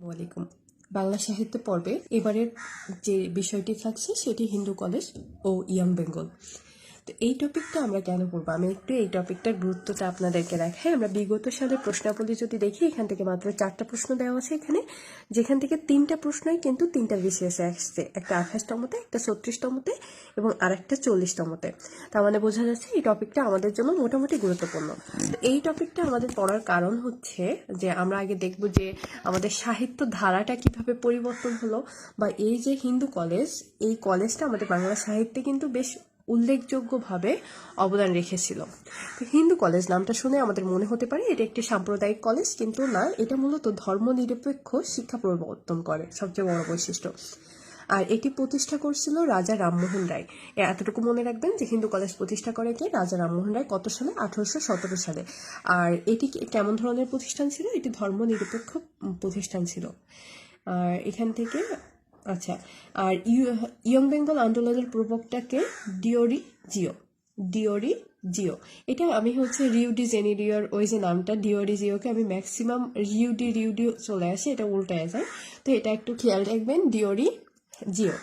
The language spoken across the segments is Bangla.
ওয়ালাইকুম। বাংলা সাহিত্য পর্বে এবারের যে বিষয়টি থাকছে সেটি হিন্দু কলেজ ও ইয়াং বেঙ্গল। তো এই টপিকটা আমরা কেন পড়ব আমি একটু এই টপিকটার গুরুত্বটা আপনাদেরকে দেখাই। আমরা বিগত সালের প্রশ্নাবলী যদি দেখি, এখান থেকে মাত্র চারটা প্রশ্ন দেওয়া আছে এখানে, যেখান থেকে তিনটা প্রশ্নই কিন্তু তিনটা বিশেষে আসছে। একটা আঠাশতমতে, একটা ছত্রিশতমতে এবং আরেকটা চল্লিশতমতে। তার মানে বোঝা যাচ্ছে এই টপিকটা আমাদের জন্য মোটামুটি গুরুত্বপূর্ণ। তো এই টপিকটা আমাদের পড়ার কারণ হচ্ছে যে, আমরা আগে দেখব যে আমাদের সাহিত্য ধারাটা কীভাবে পরিবর্তন হলো বা এই যে হিন্দু কলেজ এই কলেজটা আমাদের বাংলা সাহিত্যে কিন্তু বেশ উল্লেখযোগ্যভাবে অবদান রেখেছিল। হিন্দু কলেজ নামটা শুনে আমাদের মনে হতে পারে এটা একটি সাম্প্রদায়িক কলেজ, কিন্তু না, এটা মূলত ধর্মনিরপেক্ষ শিক্ষা প্রবর্তন করে, সবচেয়ে বড় বৈশিষ্ট্য। আর এটি প্রতিষ্ঠা করছিল রাজা রামমোহন রায়। এতটুকু মনে রাখবেন যে হিন্দু কলেজ প্রতিষ্ঠা করে কে? রাজা রামমোহন রায় কত সালে? আঠারোশো সতেরো সালে। আর এটি কেমন ধরনের প্রতিষ্ঠান ছিল? এটি ধর্মনিরপেক্ষ প্রতিষ্ঠান ছিল। আর এখান থেকে আচ্ছা আর ইয়ং বেঙ্গল আন্দোলনের প্রবক্তাকে ডিওরি জিও। ডিওরি জিও। এটা আমি হচ্ছে রিউডি জেনিডিওর ওই যে নামটা, ডিওরি জিওকে আমি ম্যাক্সিমাম রিউডি রিউডি চলে আসি, এটা উল্টায় যায়। তো এটা একটু খেয়াল রাখবেন, ডিওরি জিও।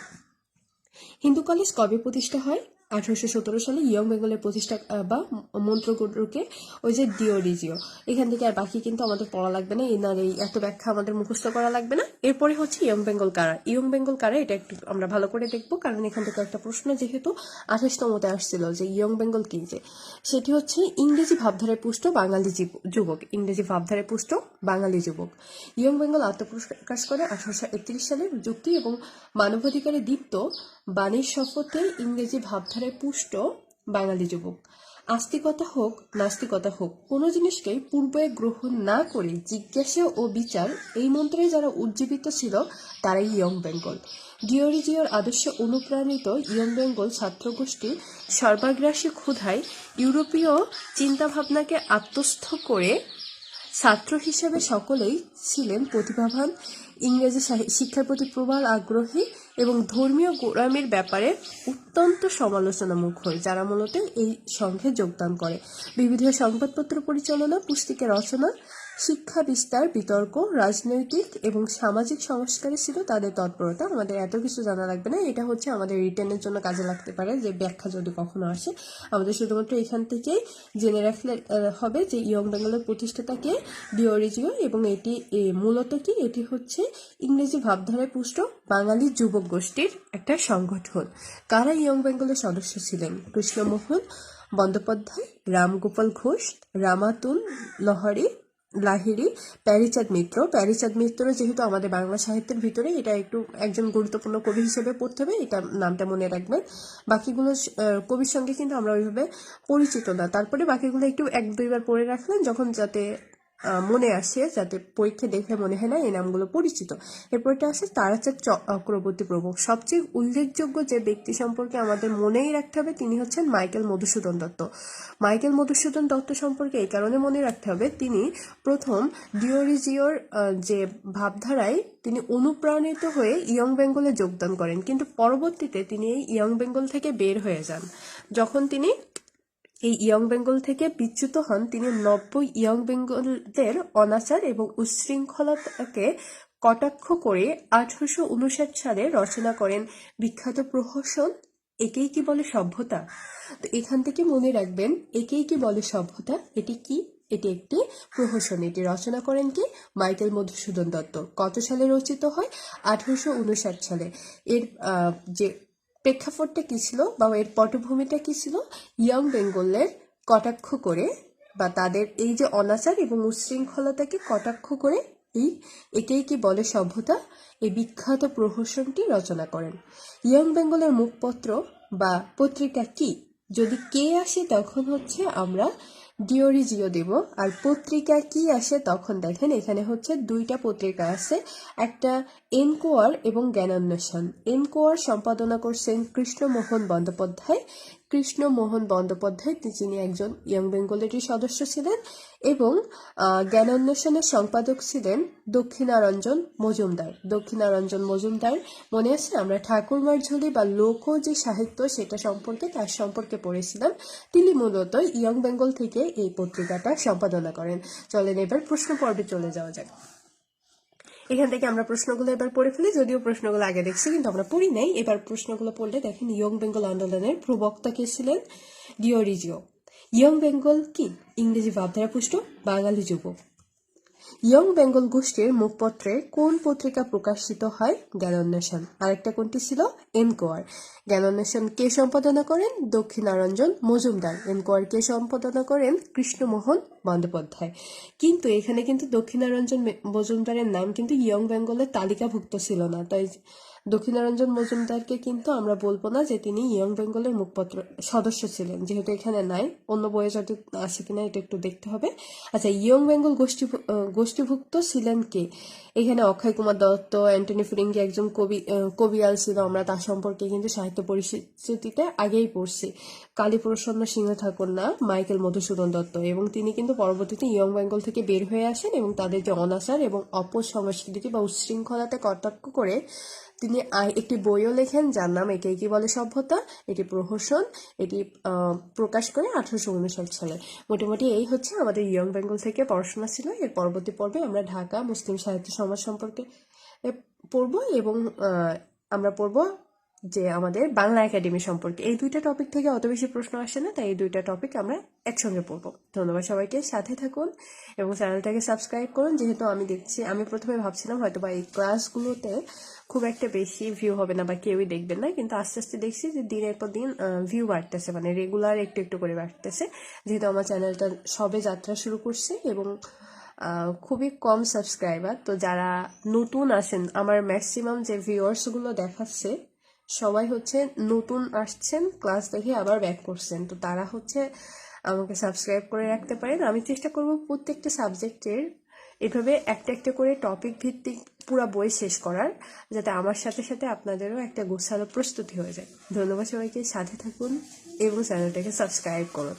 হিন্দু কলেজ কবে প্রতিষ্ঠা হয়? আঠারোশো সতেরো সালে ইয়ং বেঙ্গলের প্রতিষ্ঠা বা মন্ত্রগুরুকে ওই যে ডিওরিজিও এখান থেকে আর বাকি কিন্তু আমাদের পড়া লাগবে না, এনার এই এত ব্যাখ্যা আমাদের মুখস্থ করা লাগবে না। এরপরে হচ্ছে ইয়ং বেঙ্গল কারা। ইয়ং বেঙ্গল কারা, এটা একটু আমরা ভালো করে দেখব, কারণ এখান থেকে একটা প্রশ্ন যেহেতু আঠাশতমতে আসছিল যে ইয়ং বেঙ্গল কি যে, সেটি হচ্ছে ইংরেজি ভাবধারায় পুষ্ট বাঙালি যুবক। ইংরেজি ভাবধারায় পুষ্ট বাঙালি যুবক। ইয়ং বেঙ্গল আত্মপ্রকাশ করে আঠারোশো একত্রিশ সালে যুক্তি এবং মানবাধিকারে দীপ্ত বাণীর শপথে ইংরেজি ভাবধারায় পুষ্ট বাঙালি যুবক। আস্তিকতা হোক, নাস্তিকতা হোক, কোনো জিনিসকেই পূর্বে গ্রহণ না করে জিজ্ঞাসা ও বিচার এই মন্ত্রে যারা উজ্জীবিত ছিল, তারাই ইয়ং বেঙ্গল। ডিওরিজিওর আদর্শে অনুপ্রাণিত ইয়ং বেঙ্গল ছাত্রগোষ্ঠী সর্বাগ্রাসী ক্ষুধায় ইউরোপীয় চিন্তাভাবনাকে আত্মস্থ করে ছাত্র হিসেবে সকলেই ছিলেন প্রতিভাবান, ইংরেজি শিক্ষার প্রতি প্রবল আগ্রহী এবং ধর্মীয় গোড়ামের ব্যাপারে অত্যন্ত সমালোচনামুখ হয়, যারা মূলত এই সংঘে যোগদান করে। বিবিধ সংবাদপত্র পরিচালনা, পুস্তিকা রচনা শিক্ষা বিস্তার, বিতর্ক, রাজনৈতিক এবং সামাজিক সংস্কারে ছিল তাদের তৎপরতা। আমাদের এত কিছু জানা লাগবে না। এটা হচ্ছে আমাদের রিটার্নের জন্য কাজে লাগতে পারে যে ব্যাখ্যা যদি কখনো আসে। আমাদের শুধুমাত্র এখান থেকেই জেনে রাখলে হবে যে ইয়ং বেঙ্গলের প্রতিষ্ঠাতাকে ডিওরিজিও এবং এটি মূলত কি? এটি হচ্ছে ইংরেজি ভাবধারায় পুষ্ট বাঙালি যুবক গোষ্ঠীর একটা সংগঠন। কারা ইয়ং বেঙ্গলের সদস্য ছিলেন? কৃষ্ণমোহন বন্দ্যোপাধ্যায়, রামগোপাল ঘোষ, রামাতুল লহরি লাহিড়ি, প্যারিচাঁদ মিত্র। প্যারিচাঁদ মিত্র যেহেতু আমাদের বাংলা সাহিত্যের ভিতরে এটা একটু একজন গুরুত্বপূর্ণ কবি হিসেবে পড়তে হবে, এটা নামটা মনে রাখবেন। বাকিগুলো কবির সঙ্গে কিন্তু আমরা ওইভাবে পরিচিত না। তারপরে বাকিগুলো একটু এক দুইবার পড়ে রাখলেন, যখন যাতে মনে আসে যাতে পরীক্ষা দেখে মনে হয় না এই নামগুলো পরিচিত। এরপরটা আসে তারাচাঁদ চক্রবর্তী প্রমুখ। সবচেয়ে উল্লেখযোগ্য যে ব্যক্তি সম্পর্কে আমাদের মনেই রাখতে হবে তিনি হচ্ছেন মাইকেল মধুসূদন দত্ত। মাইকেল মধুসূদন দত্ত সম্পর্কে এই কারণে মনে রাখতে হবে তিনি প্রথম ডিওরিজিওর যে ভাবধারায় তিনি অনুপ্রাণিত হয়ে ইয়ং বেঙ্গলে যোগদান করেন। কিন্তু পরবর্তীতে তিনি এই ইয়ং বেঙ্গল থেকে বের হয়ে যান। যখন তিনি এই ইয়ং বেঙ্গল থেকে বিচ্যুত হন তিনি নব্য ইয়ং বেঙ্গলদের অনাচার এবং উচ্ছৃঙ্খলতাকে কটাক্ষ করে আঠারোশো উনষাট সালে রচনা করেন বিখ্যাত প্রহসন একেই কি বলে সভ্যতা? তো এখান থেকে মনে রাখবেন, একেই কি বলে সভ্যতা? এটি কি? এটি একটি প্রহসন। এটি রচনা করেন কি? মাইকেল মধুসূদন দত্ত। কত সালে রচিত হয়? আঠারোশো উনষাট সালে। এর যে প্রেক্ষাপটটা কি ছিল বা এর পটভূমিটা কি ছিল? ইয়ং বেঙ্গলের কটাক্ষ করে বা তাদের এই যে অনাচার এবং উচ্ছৃঙ্খলতাকে কটাক্ষ করে, এই একেই কি বলে সভ্যতা? এই বিখ্যাত প্রহসনটি রচনা করেন। ইয়ং বেঙ্গলের মুখপত্র বা পত্রিকা কি? যদি কে আসে, তখন হচ্ছে আমরা ডিওরিজিও দেব। আর পত্রিকা কি আসে তখন দেখেন, এখানে হচ্ছে দুইটা পত্রিকা আছে। একটা এনকোয়ার এবং জ্ঞানান্বেষণ। এনকোয়ার সম্পাদনা করছেন কৃষ্ণমোহন বন্দ্যোপাধ্যায়। কৃষ্ণমোহন বন্দ্যোপাধ্যায় যিনি একজন ইয়ং বেঙ্গলেরই সদস্য ছিলেন এবং জ্ঞানান্বেষণের সম্পাদক ছিলেন দক্ষিণারঞ্জন মজুমদার। দক্ষিণারঞ্জন মজুমদার, মনে আছে? আমরা ঠাকুরমার ঝুলি বা লোক যে সাহিত্য সেটা সম্পর্কে, তার সম্পর্কে পড়েছিলাম। তিনি মূলত ইয়ং বেঙ্গল থেকে এই পত্রিকাটা সম্পাদনা করেন। চলেন এবার প্রশ্ন পর্বে চলে যাওয়া যাক। এখান থেকে আমরা প্রশ্নগুলো এবার পড়ে ফেলি, যদিও প্রশ্নগুলো আগে দেখছি, কিন্তু আমরা পড়ি নাই। এবার প্রশ্নগুলো পড়লে দেখেন ইয়ং বেঙ্গল আন্দোলনের প্রবক্তা কে ছিলেন? ডিওরিজিও ইয়ং বেঙ্গল কি? ইংরেজি ভাবধারা পুষ্ট, বাঙালি যুবক। ইয়ং বেঙ্গল গোষ্ঠীর মুখপত্রে কোন পত্রিকা প্রকাশিত হয়? জ্ঞানোন্বেষণ আরেকটা কোনটি ছিল? এনকোয়ার। জ্ঞানোন্বেষণ কে সম্পাদনা করেন? দক্ষিণারঞ্জন মজুমদার। এনকোয়ার কে সম্পাদনা করেন? কৃষ্ণমোহন বন্দ্যোপাধ্যায়। কিন্তু এখানে কিন্তু দক্ষিণারঞ্জন মজুমদারের নাম কিন্তু ইয়ং বেঙ্গলের তালিকাভুক্ত ছিল না। তাই দক্ষিণারঞ্জন মজুমদারকে কিন্তু আমরা বলব না যে তিনি ইয়ং বেঙ্গলের মুখপত্র, সদস্য ছিলেন। যেহেতু এখানে নাই, অন্য বইয়ে যদি আছে কিনা এটা একটু দেখতে হবে। আচ্ছা ইয়ং বেঙ্গল গোষ্ঠী, গোষ্ঠীভুক্ত ছিলেন কে? এখানে অক্ষয় কুমার দত্ত, অ্যান্টনি ফিরিঙ্গি একজন কবি কবিয়াল ছিল, আমরা তার সম্পর্কে কিন্তু সাহিত্য পরিচিতিতে আগেই পড়ছি। কালীপ্রসন্ন সিংহ ঠাকুর না, মাইকেল মধুসূদন দত্ত। এবং তিনি কিন্তু পরবর্তীতে ইয়ং বেঙ্গল থেকে বের হয়ে আসেন এবং তাদের যে অনাচার এবং অপসংস্কৃতি বা উচ্ছৃঙ্খলাতে কটাক্ষ করে তিনি একটি বইও লেখেন যার নাম একে কি বলে সভ্যতা, এটি প্রহসন, এটি প্রকাশ করে আঠারোশো উনষাট সালে। মোটামুটি এই হচ্ছে আমাদের ইয়ং বেঙ্গল থেকে পড়াশোনা ছিল। এর পরবর্তী পর্বে আমরা ঢাকা মুসলিম সাহিত্য সমাজ সম্পর্কে পড়ব এবং আমরা পড়ব যে আমাদের বাংলা একাডেমি সম্পর্কে। এই দুইটা টপিক থেকে অত বেশি প্রশ্ন আসে না, তাই এই দুইটা টপিক আমরা একসঙ্গে পড়ব। ধন্যবাদ সবাইকে, সাথে থাকুন এবং চ্যানেলটাকে সাবস্ক্রাইব করুন। যেহেতু আমি দেখছি, আমি প্রথমে ভাবছিলাম হয়তো বা এই ক্লাসগুলোতে খুব একটা বেশি ভিউ হবে না বা কেউই দেখবেন না, কিন্তু আস্তে আস্তে দেখছি যে দিনের পর দিন ভিউ বাড়তেছে মানে রেগুলার একটু একটু করে বাড়তেছে। যেহেতু আমার চ্যানেলটা সবে যাত্রা শুরু করছে এবং খুবই কম সাবস্ক্রাইবার তো যারা নতুন আছেন আমার ম্যাক্সিমাম যে ভিউয়ার্সগুলো দেখাচ্ছে সবাই হচ্ছে নতুন আসছেন ক্লাস দেখে আবার ব্যাক করছেন। তো তারা হচ্ছে আমাকে সাবস্ক্রাইব করে রাখতে পারেন। আমি চেষ্টা করব প্রত্যেকটা সাবজেক্টের এভাবে একটা একটা করে টপিক ভিত্তিক পুরো বই শেষ করার, যাতে আমার সাথে সাথে আপনাদেরও একটা গোছালো প্রস্তুতি হয়ে যায়। ধন্যবাদ সবাইকে। সাথে থাকুন এবং চ্যানেলটাকে সাবস্ক্রাইব করুন।